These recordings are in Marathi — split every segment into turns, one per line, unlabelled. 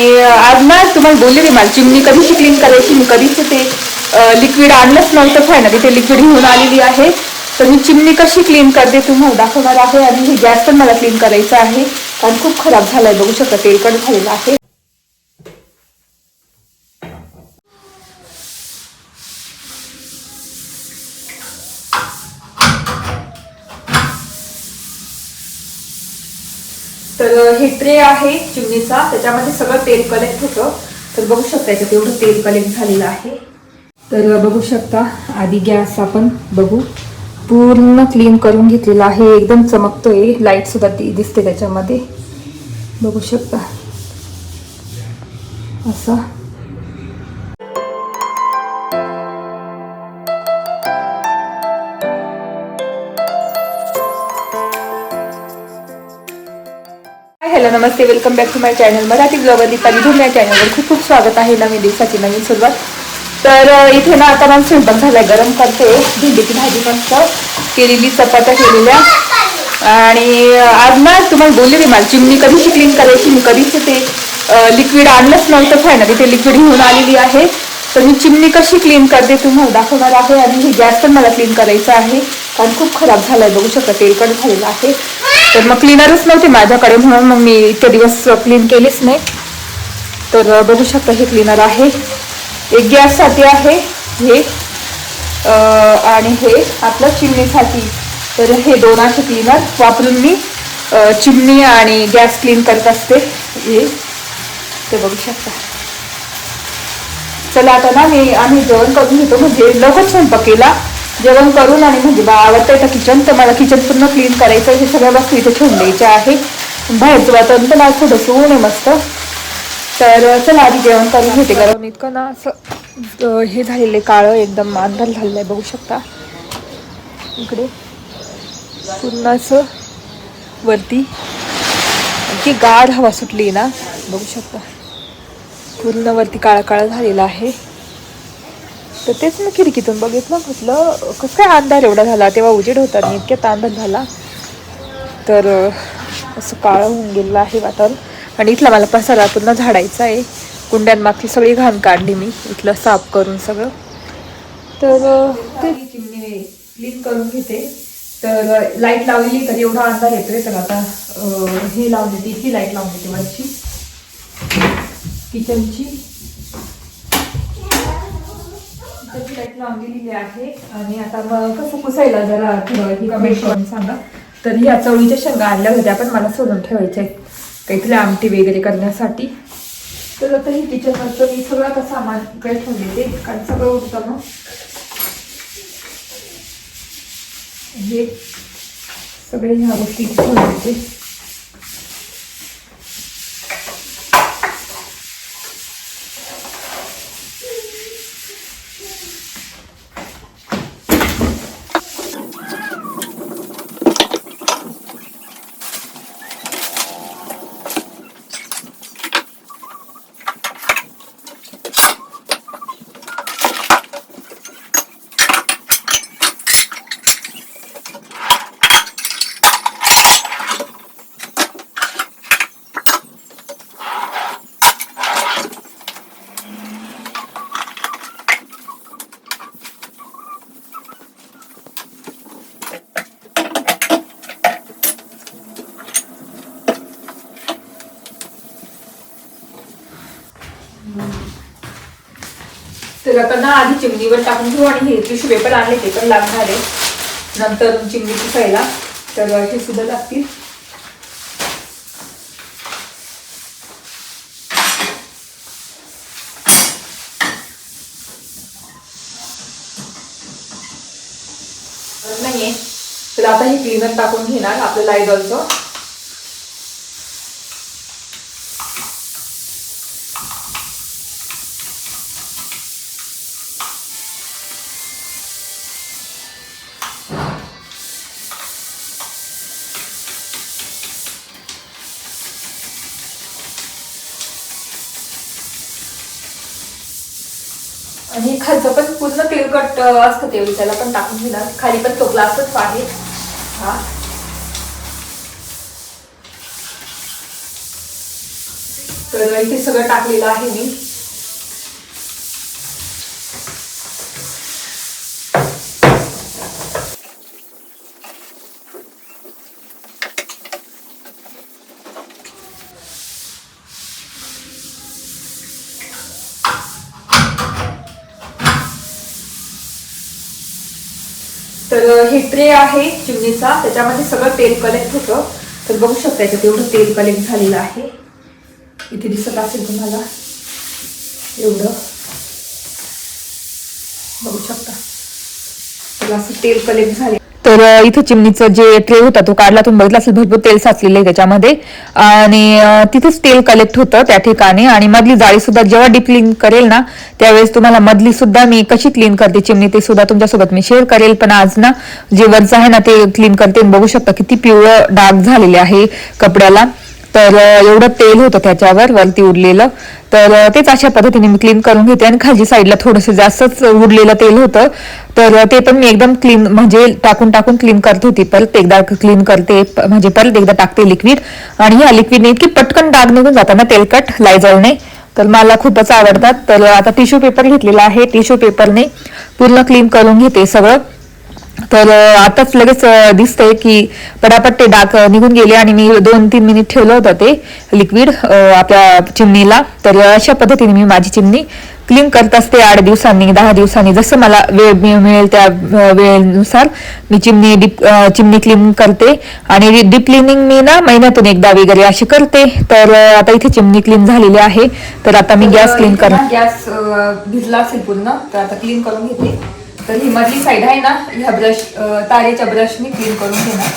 आज ना तुम्हाला बोलले मी मला चिमणी कधीशी क्लीन करायची मी कधीच ते लिक्विड आणलंच नव्हतं फायनली ते लिक्विड घेऊन आलेली आहे. तर मी चिमणी कशी क्लीन करते तुम्हाला दाखवणार आहे आणि हे गॅस पण मला क्लीन करायचं आहे. कारण खूप खराब झालं आहे बघू शकता तेलकट झालेलं आहे. तर हे ट्रे आहे चिमणीचा. त्याच्यामध्ये सगळं तेल कलेक्ट होतं. तर बघू शकता याच्यात एवढं तेल कलेक्ट झालेलं आहे. तर बघू शकता. आधी गॅस आपण बघू. पूर्ण क्लीन करून घेतलेला आहे. एकदम चमकतोय. लाइट सुद्धा ती दिसते त्याच्यामध्ये. बघू शकता. असं. Hello Namaste. Welcome back to my channel Marathi blogger Deepali Dhum या चॅनलवर खूप खूप स्वागत आहे. नवीन दिवसाची नवीन सुरुवात. तर इथे ना आता मला स्वयंपाक झाला गरम करते. भेंडीची भाजी मस्त. केलेली चपात्या केलेल्या. आणि आज ना तुम्हाला बोलले मी मला. चिमणी कधीची क्लीन करायची मी कधीच ते लिक्विड आणलंच नव्हतं फायनल इथे लिक्विड घेऊन आलेली आहे. तर मी चिमणी कशी क्लीन करते तुम्हाला दाखवणार आहे. आणि हे गॅस पण मला क्लीन करायचं आहे. कारण खूप खराब झालाय. बघू शकता तेलकट झालेलं आहे. तर मग क्लीनरच नव्हते माझ्याकडे म्हणून मग मी इतके दिवस क्लीन केलीच नाही. तर बघू शकता हे क्लीनर आहे. एक गॅससाठी आहे हे आणि हे आपलं चिमणीसाठी. तर हे दोन असे क्लीनर वापरून मी चिमणी आणि गॅस क्लीन करत असते. हे ते बघू शकता. चला आता ना मी आम्ही जेवण करून घेतो. म्हणजे लवकर स्वयंपाक केला. जेवण करून आणि म्हणजे बा आवडतं येतं किचन तर मला किचन पूर्ण क्लीन करायचं हे सगळ्या वस्तू इथे ठेवून द्यायच्या आहे. बाहेरचं वातावरण पण आज थोडंसं ऊन आहे मस्त. तर चला आधी जेवण करून घेते कारण इतकं ना असं हे झालेलं आहे काळं एकदम अंधार झालेलं आहे बघू शकता. इकडे पूर्ण असं वरती इतकी गाढ हवा सुटली ना बघू शकता. पूर्ण वरती काळा काळा झालेला आहे. तर तेच मी खिडकीतून बघितलं म्हटलं कसं काय अंधार एवढा झाला? तेव्हा उजेड होता आणि इतक्यात अंधार झाला. तर असं काळं होऊन गेलेलं आहे वातावरण. आणि इथला मला पसारा पूर्ण झाडायचा आहे. कुंड्यांमागची सगळी घाण काढली मी. इथलं साफ करून सगळं. तर ते क्लीन करून घेते. तर लाइट लावलेली तर एवढा अंधार येतोय. तर आता हे लावून देते. ही लाइट लावून देते वरची. किचनची. किचनची लाइट लावून दिलेली आहे. आणि आता मग कसं पुसायला जरा थोडं कमेंट करून सांगा. तर ह्या चवळीच्या शेंगा आणल्या होत्या पण मला सोडून ठेवायच्या आहेत. काहीतरी आमटी वगैरे करण्यासाठी. तर आता ही किचनवरचं मी सगळं आता सामान इकडे ठेवले ते कारण सगळं उठतं मग. हे सगळे ह्या गोष्टी ठेवून देते तर ना आधी चिमणीवर टाकून घेऊ आणि हे टिश्यू पेपर आणले ते पण लागणार आहे नंतर चिमणी पुसायला. तर हे सुद्धा लागतील. नाहीये. तर आता हे क्लिनर टाकून घेणार आपलं लायडॉलचं आणि खालचं पण पूर्ण क्लिअर कट असतं ते विचारला पण टाकून घेणार. खाली पण तो ग्लासच आहे. हा.
तर इथे सगळं टाकलेलं आहे मी. तर हे ट्रे आहे चिमणीचा. त्याच्यामध्ये सगळं तेल कलेक्ट होतं. तर बघू शकता याच्यात एवढं तेल कलेक्ट झालेलं आहे. इथे दिसत असेल तुम्हाला. एवढं. बघू शकता. तर असं तेल कलेक्ट झाले तर इथं इथे चिमणीचं जे ट्रे होता तो काढला तुम्ही बघितला असेल भरपूर तेल साचलेलं आहे त्याच्यामध्ये. आणि तिथेच तेल कलेक्ट होतं त्या ठिकाणी. आणि मधली जाळी सुद्धा जेव्हा डीप क्लीन करेल ना त्यावेळेस तुम्हाला मधली सुद्धा मी कशी क्लीन करते चिमणी ते सुद्धा तुमच्यासोबत मी शेअर करेल. पण आज ना जे वरचं आहे ना ते क्लीन करते. बघू शकता किती पिवळं डाग झालेले आहे कपड्याला. तर एवढं तेल होतं त्याच्यावर वरती उरलेलं. तर तेच अशा पद्धतीने मी क्लीन करून घेते. आणि खालची साईडला थोडंसं जास्तच उरलेलं तेल होतं. तर ते पण मी एकदम क्लीन म्हणजे टाकून टाकून क्लीन करत होती. परत एकदा क्लीन करते म्हणजे परत एकदा टाकते लिक्विड आणि ह्या लिक्विडने इतकी पटकन डाग निघून जाताना तेलकट लायझॉलने तर मला खूपच आवडतात. तर आता टिश्यू पेपर घेतलेला आहे. टिश्यू पेपरने पूर्ण क्लीन करून घेते सगळं. तर आताच लगेच दिसतंय की पटापट ते अ, निघून गेले आणि मी दोन तीन मिनिट ठेवलं होतं ते लिक्विड आपल्या चिमणीला. तर अशा पद्धतीने मी माझी चिमणी क्लीन करत असते आठ दिवसांनी दहा दिवसांनी. जसं मला वेळ मिळेल त्या वेळेनुसार मी चिमणी डीप चिमणी क्लीन करते. आणि डीप क्लिनिंग मी ना महिन्यातून एकदा वगैरे अशी करते. तर आता इथे चिमणी क्लीन झालेली आहे. तर आता मी गॅस क्लीन कर गॅस भिजला असेल पूर्ण तर आता क्लीन करून घेते. तर ही मधली साईड आहे ना ह्या ब्रश तारेच्या ब्रशने क्लीन करून घेणार.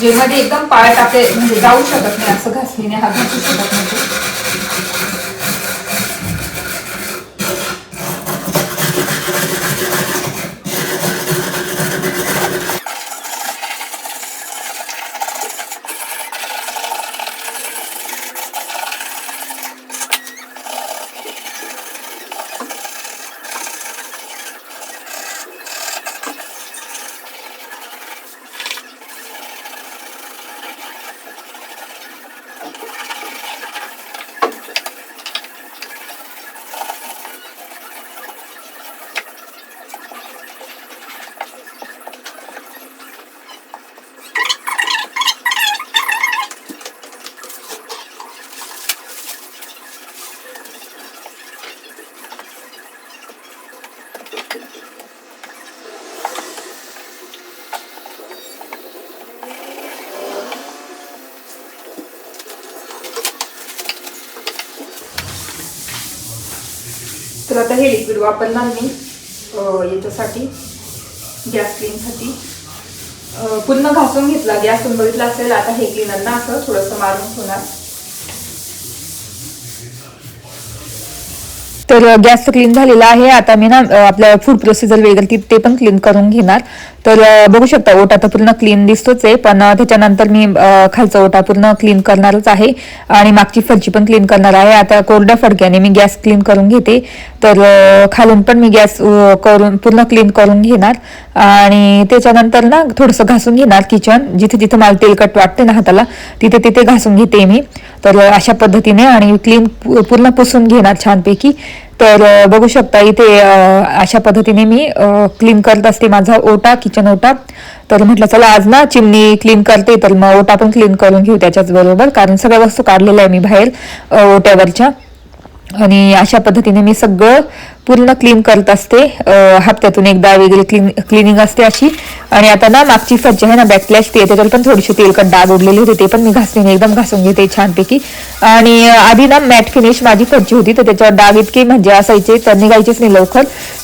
जे मध्ये एकदम पाळत आपले म्हणजे जाऊ शकत नाही असं घासणीने हा घासू शकत नाही. तर आता हे लिक्विड वापरणार मी. याच्यासाठी गॅस क्लीनसाठी पूर्ण घासून घेतला. गॅस बघितला असेल आता हे क्लीनर ना असं थोडंसं मारून होणार तर गॅस क्लीन झालेला आहे. आता मी ना आपल्या फूड प्रोसिजर वगैरे ते पण क्लीन करून घेणार. तर बघू शकता ओटा तर पूर्ण क्लीन दिसतोच आहे पण त्याच्यानंतर मी खालचा ओटा पूर्ण क्लीन करणारच आहे आणि मागची फरची पण क्लीन करणार आहे. आता कोरड्या फडक्याने मी गॅस क्लीन करून घेते. तर खालून पण मी गॅस करून पूर्ण क्लीन करून घेणार. आणि त्याच्यानंतर ना थोडंसं घासून घेणार किचन जिथे जिथे मला तेलकट वाटते ना हाताला तिथे तिथे घासून घेते मी. तर अशा पद्धतीने आणि क्लीन पूर्ण पुसून घेणार छानपैकी. तर बघू शकता इथे अशा पद्धतीने मी क्लीन करत असते माझा ओटा. किचन ओटा तर म्हटलं चला आज ना चिमणी क्लीन करते तर मग ओटा पण क्लीन करून घेऊ त्याच्याच बरोबर कारण सगळ्या वस्तू काढलेल्या आहे मी बाहेर ओट्यावरच्या. आणि अशा पद्धतीने मी सगळं पूर्ण क्लीन करत असते. हप्त्यातून एकदा वगैरे क्लीन क्लिनिंग असते अशी. आणि आता ना मागची सज्ज आहे ना बॅकलॅश ते त्याच्यावर पण थोडीशी तेलकट डाग उडलेले होते ते पण मी घासणीने एकदम घासून घेते छानपैकी. आणि आधी ना मॅट फिनिश माझी फज्जी होती तर त्याच्यावर डाग इतके म्हणजे असायचे तर निघायचेच नाही लवकर.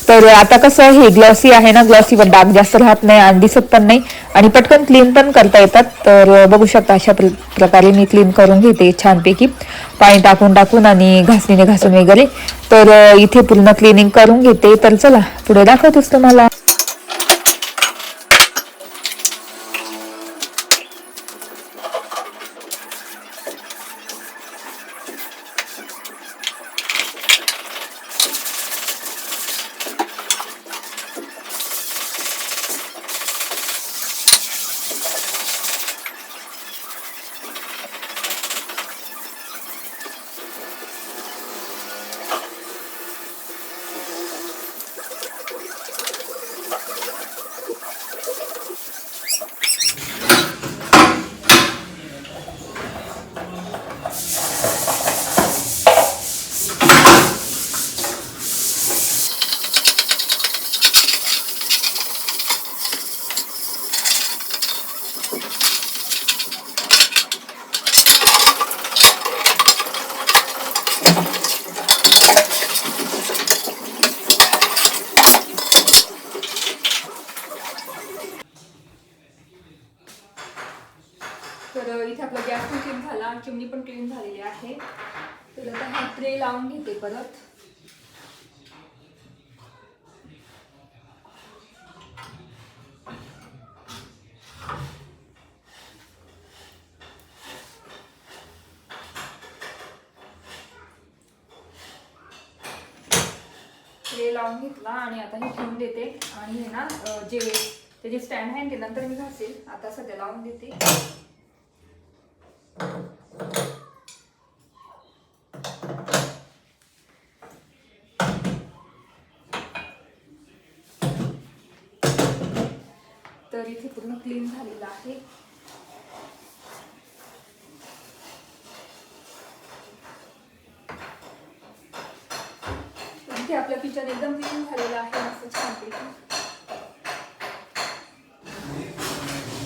तर आता कसं हे ग्लॉसी आहे ना ग्लॉसीवर डाग जास्त राहत नाही आणि दिसत पण नाही. आणि पटकन क्लीन पण करता येतात. तर बघू शकता अशा प्र- प्रकारे मी क्लीन करून घेते छानपैकी. पाणी टाकून टाकून आणि घासणीने घासून वगैरे. तर इथे पूर्ण क्लिनिंग करून घेते. तर चला पुढे दाखवतेच तुम्हाला.
ते लावून घेतला आणि आता हे ठेवून देते. आणि हे ना जे त्याचे स्टँड आहे ते नंतर मी घासेल. आता सध्या लावून देते. तर इथे पूर्ण क्लीन झालेलं आहे. इथे आपलं किचन एकदम क्लीन झालेलं आहे मस्त छानपैकी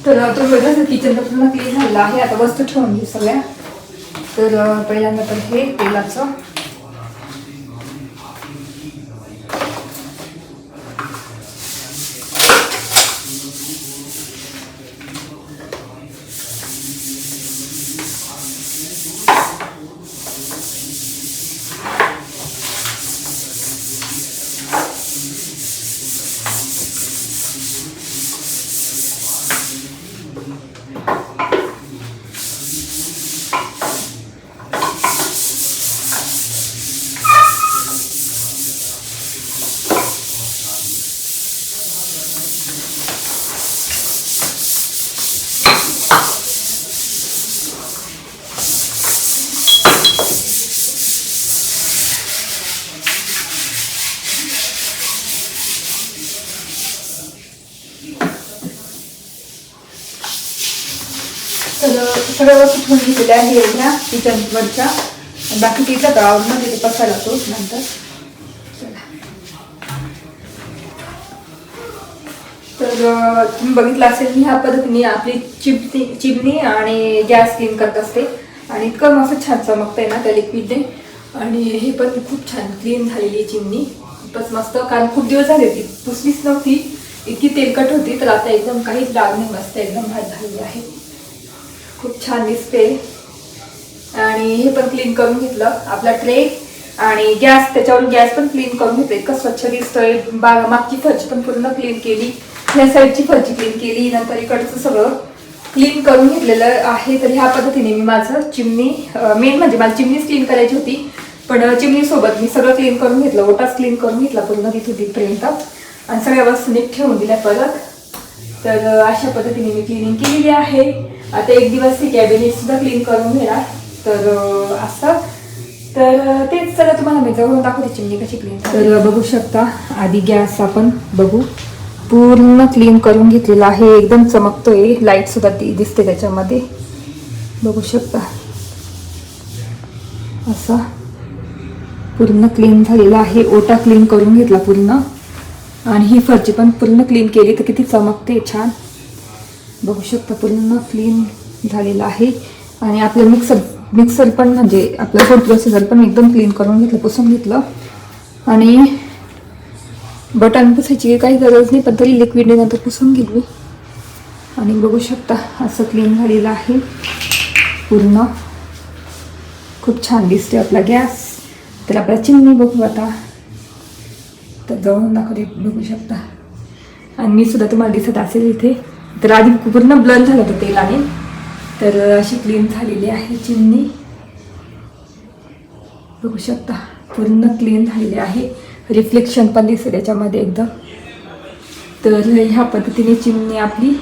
तर तो बघा किचन तर पूर्ण क्लीन झालेलं आहे. आता वस्तू ठेवून घेऊ सगळ्या. तर पहिल्यांदा तर हे तेलाचं तर सगळ्या घेतलेल्या आहे एवढ्या किचनवरच्या बाकी तिथं गावामध्ये ते पसायला तो नंतर. चला. तर तुम्ही बघितलं असेल मी ह्या पद्धतीने आपली चिमणी चिमणी आणि गॅस क्लीन करत असते. आणि इतकं मस्त छान चमकतंय ना त्या लिक्विडने आणि हे पण खूप छान क्लीन झालेली चिमणी. खूपच मस्त. कारण खूप दिवस झाले होती. पुसलीच नव्हती. इतकी तेलकट होती तर आता एकदम काहीच डाग नाही मस्त एकदम भात झालेली आहे. खूप छान दिसते. आणि हे पण क्लीन करून घेतलं आपला ट्रे आणि गॅस त्याच्यावरून गॅस पण क्लीन करून घेतलं. इतकं स्वच्छ दिसतोय. बाग मागची फरची पण पूर्ण क्लीन केली. ह्या साईडची फरची क्लीन केली. नंतर इकडचं सगळं क्लीन करून घेतलेलं आहे. तर ह्या पद्धतीने मी माझं चिमणी मेन म्हणजे मला चिमणीच क्लीन करायची होती. पण चिमणीसोबत मी सगळं क्लीन करून घेतलं. ओटाच क्लीन करून घेतला. पूर्ण तिथून तिथपर्यंत आणि सगळ्या वस्तू नीट ठेवून दिल्या परत. तर अशा पद्धतीने मी क्लिनिंग केलेली आहे. आता एक दिवस हे कॅबिनेट सुद्धा क्लीन करून घेणार. तर असं. तर तेच सगळं तुम्हाला मी जवळून दाखवते चिमणी कशी क्लीन तर बघू शकता आधी गॅस आपण बघू. पूर्ण क्लीन करून घेतलेला आहे. एकदम चमकतोय. लाइट सुद्धा ती दिसते त्याच्यामध्ये. बघू शकता. असा. पूर्ण क्लीन झालेला आहे. ओटा क्लीन करून घेतला पूर्ण. आणि ही फरची पण पूर्ण क्लीन केली. तर किती चमकते. छान. बघू शकता पूर्ण क्लीन झालेलं आहे. आणि आपलं मिक्सर मिक्सर पण म्हणजे आपलं फूड प्रोसेसर पण एकदम क्लीन करून घेतलं पुसून घेतलं. आणि बटन पुसायची काही गरज नाही पण तरी लिक्विडने नंतर पुसून घेतली आणि बघू शकता असं क्लीन झालेलं आहे. पूर्ण. खूप छान दिसते आपला गॅस. तर आपला चिमणी बघू आता. तर जवळून दाखवते बघू शकता. आणि मी सुद्धा तुम्हाला दिसत असेल इथे. तर आधी पूर्ण ब्लर झालं होतं तेलाने तर अशी क्लीन झालेली आहे चिमणी. बघू शकता पूर्ण क्लीन झालेली आहे. रिफ्लेक्शन पण दिसते याच्यामध्ये एकदम. तर ह्या पद्धतीने चिमणी आपली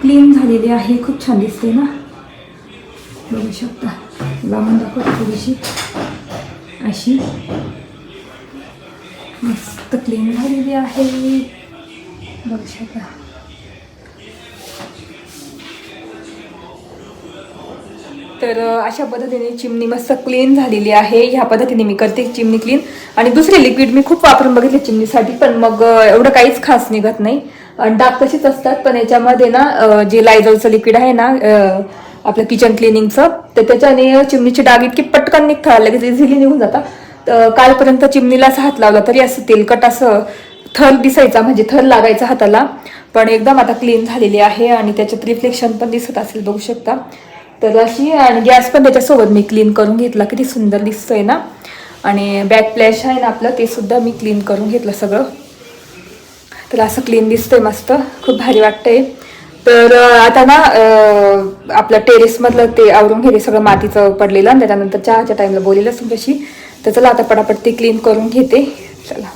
क्लीन झालेली आहे. खूप छान दिसते ना? बघू शकता. लावून दाखव थोडीशी. अशी. मस्त क्लीन झालेली आहे. बघू शकता. तर अशा पद्धतीने चिमणी मस्त क्लीन झालेली आहे. ह्या पद्धतीने मी करते चिमणी क्लीन आणि दुसरे लिक्विड मी खूप वापरून बघितले चिमणीसाठी पण मग एवढं काहीच खास निघत नाही. आणि डाग तशीच असतात पण याच्यामध्ये ना जे लायझॉलचं लिक्विड आहे ना आपलं किचन क्लिनिंगचं तर त्याच्याने चिमणीचे डाग इतके पटकन निघता लगेच इझिली निघून जातात. तर कालपर्यंत चिमणीला हात लावला तरी असं तेलकट असं थर दिसायचा म्हणजे थर लागायचा हाताला. पण एकदम आता क्लीन झालेली आहे आणि त्याच्यात रिफ्लेक्शन पण दिसत असेल बघू शकता. तर अशी आणि गॅस पण त्याच्यासोबत मी क्लीन करून घेतला. किती सुंदर दिसतोय ना? आणि बॅक प्लॅश आहे ना आपलं ते सुद्धा मी क्लीन करून घेतलं सगळं. तर असं क्लीन दिसतंय मस्त. खूप भारी वाटतंय. तर आता ना आपलं टेरेसमधलं ते आवरून घेते सगळं मातीचं पडलेलं. आणि त्याच्यानंतर चहाच्या टाईमला बोलेलं तुमच्याशी. तर चला आता पटापट ते क्लीन करून घेते. चला.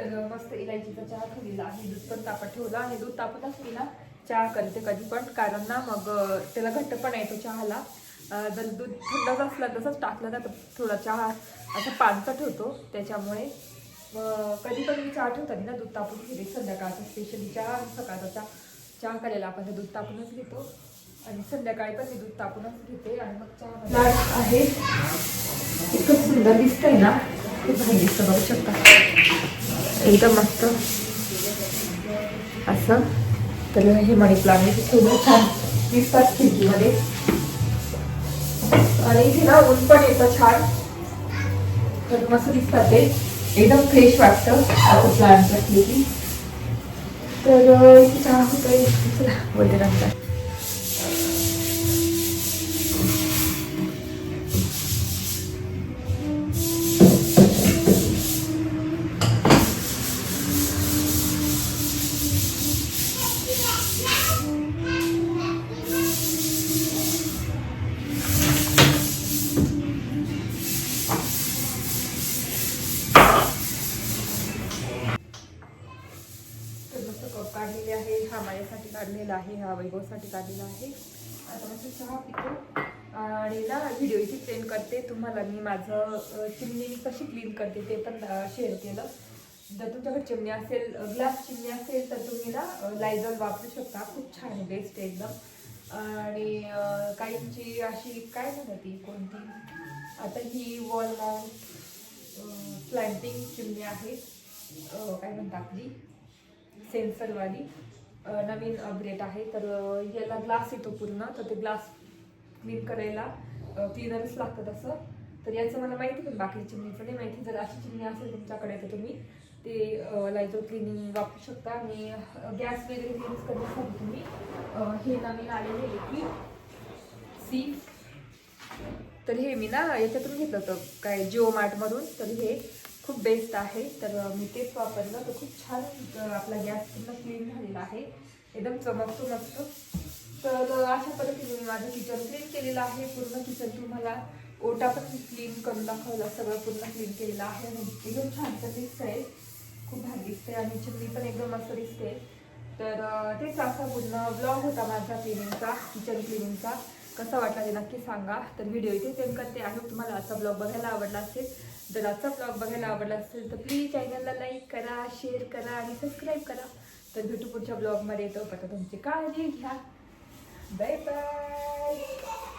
तर मस्त इलायचीचा चहा ठेवलेला आहे. दूध पण तापत ठेवलं आणि दूध तापत असली ना चहा करते कधी पण कारण ना मग त्याला घट्ट पण येतो चहाला. जर दूध थंडच असला तसंच टाकलं ना तर थोडा चहा असा पानचा ठेवतो. त्याच्यामुळे कधी पण मी चहा ठेवतात ना दूध तापून घेते. संध्याकाळचा स्पेशली चहा सकाळचा चहा चहा करायला आपण ते दूध तापूनच घेतो. आणि संध्याकाळी पण मी दूध तापूनच घेते आणि मग चहा आहे. इतकं सुंदर दिसतंय ना. ते भारी दिसतं बघू शकता. एकदम मस्त. असं. तर हे मनी प्लांट इथे ठेवलं छान दिसतात खिडकीमध्ये. आणि इथे ना ऊन पण येतं छान. तर मस्त दिसतात ते. एकदम फ्रेश वाटतं असं प्लांट असले की तर इथे चहा होतं बोलते नंतर माझं चिमणी मी कशी क्लीन करते ते पण शेअर केलं. जर तुमच्याकडे चिमणी असेल ग्लास चिमणी असेल तर तुम्ही ना लायझॉल वापरू शकता. खूप छान आहे बेस्ट एकदम. आणि काहींची अशी काय म्हणतात ती कोणती? आता ही वॉल माउंट प्लांटिंग चिमणी आहे. काय म्हणतात आपली? सेन्सरवाली नवीन अपग्रेड आहे. तर याला ग्लास येतो पूर्ण. तर ते ग्लास क्लीन करायला क्लिनरच लागतं तसं तर याचं मला माहिती पण बाकी चिमणीचं नाही माहिती. जर अशी चिमणी असेल तुमच्याकडे तर तुम्ही ते लायझर क्लिनिंग वापरू शकता. आणि गॅस वगैरे क्लीन करण्यासाठी तुम्ही अं, हे नवीन आलेले आहे की सी. तर हे मी ना याच्यातून घेतलं होतं. काय जिओ मार्टमधून तर हे खूप बेस्ट आहे. तर मी तेच वापरलं. तर खूप छान आपला गॅस पूर्ण क्लीन झालेला आहे. एकदम चमकतो मस्त. तर अशा पद्धतीने मी माझं किचन क्लीन केलेलं आहे. पूर्ण किचन तुम्हाला ओटा पण क्लीन करून दाखवला सगळं पूर्ण क्लीन केलेला आहे. आणि एकदम छान दिसतंय. खूप भारी दिसते आणि चिमणी पण एकदम मस्त दिसते तर तेच असा पूर्ण ब्लॉग होता माझा क्लिनिंगचा किचन क्लिनिंगचा कसा वाटला ते नक्की सांगा. तर व्हिडिओ इथे सेंड करते आहे. तुम्हाला आजचा ब्लॉग बघायला आवडला असेल जर आजचा ब्लॉग बघायला आवडला असेल तर प्लीज चॅनलला लाईक करा शेअर करा आणि सबस्क्राईब करा. तर भेटू पुढच्या ब्लॉगमध्ये तोपर्यंत तुमची काळजी घ्या. Bye bye